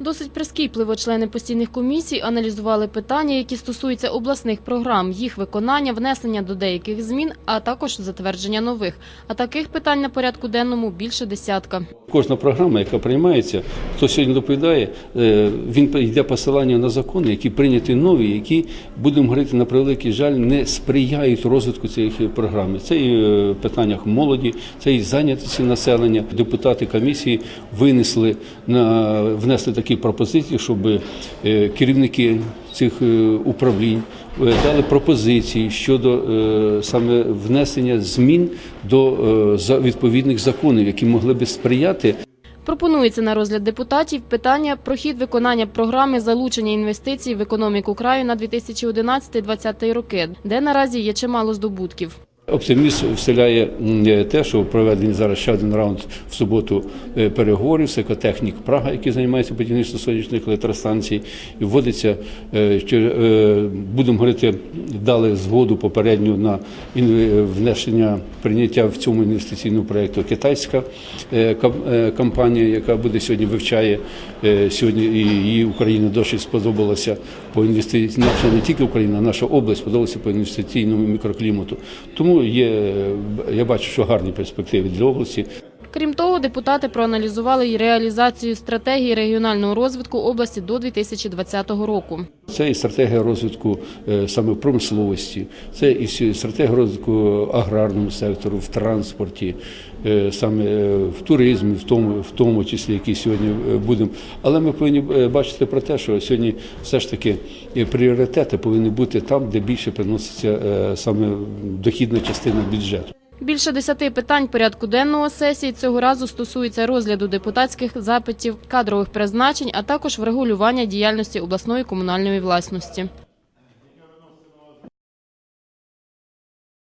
Досить прискіпливо члени постійних комісій аналізували питання, які стосуються обласних програм, їх виконання, внесення до деяких змін, а також затвердження нових. А таких питань на порядку денному більше десятка. Кожна програма, яка приймається, хто сьогодні доповідає, е, він йде посилання на закони, які прийняті нові, які будемо говорити на превеликий жаль, не сприяють розвитку цієї програми. Це і е, в питаннях молоді, це і зайнятості населення. Депутати комісії винесли на внесли такі пропозиції, щоб е, керівники цих е, управлінь е, дали пропозиції щодо саме внесення змін до відповідних законів, які могли би сприяти Пропонується на розгляд депутатів питання про хід виконання програми залучення інвестицій в економіку краю на 2011-2020 роки, де наразі є чимало здобутків. Оптимізм вселяє е, те, що проведений зараз ще один раунд в суботу е, переговорів з екотехнік Прага, який займається будівництвом сонячних електростанцій, і вводиться що, е, будемо говорити, дали згоду попередню на внесення прийняття в цьому інвестиційному проєкту китайська компанія, яка буде сьогодні вивчає сьогодні, її Україна досить сподобалася по інвестиційному, не тільки Україна, а наша область сподобалася по інвестиційному мікроклімату. Тому є, е, я бачу, що гарні перспективи для області. Крім того, депутати проаналізували і реалізацію стратегії регіонального розвитку області до 2020 року. Це і стратегія розвитку е, саме промисловості, це і стратегія розвитку аграрному сектору, в транспорті, е, саме е, в туризмі, в тому, в тому числі, який сьогодні будемо. Але ми повинні бачити про те, що сьогодні все ж таки пріоритети повинні бути там, де більше приноситься саме дохідна частина бюджету. Більше десяти питань порядку денного сесії цього разу стосується розгляду депутатських запитів, кадрових призначень, а також врегулювання діяльності обласної комунальної власності.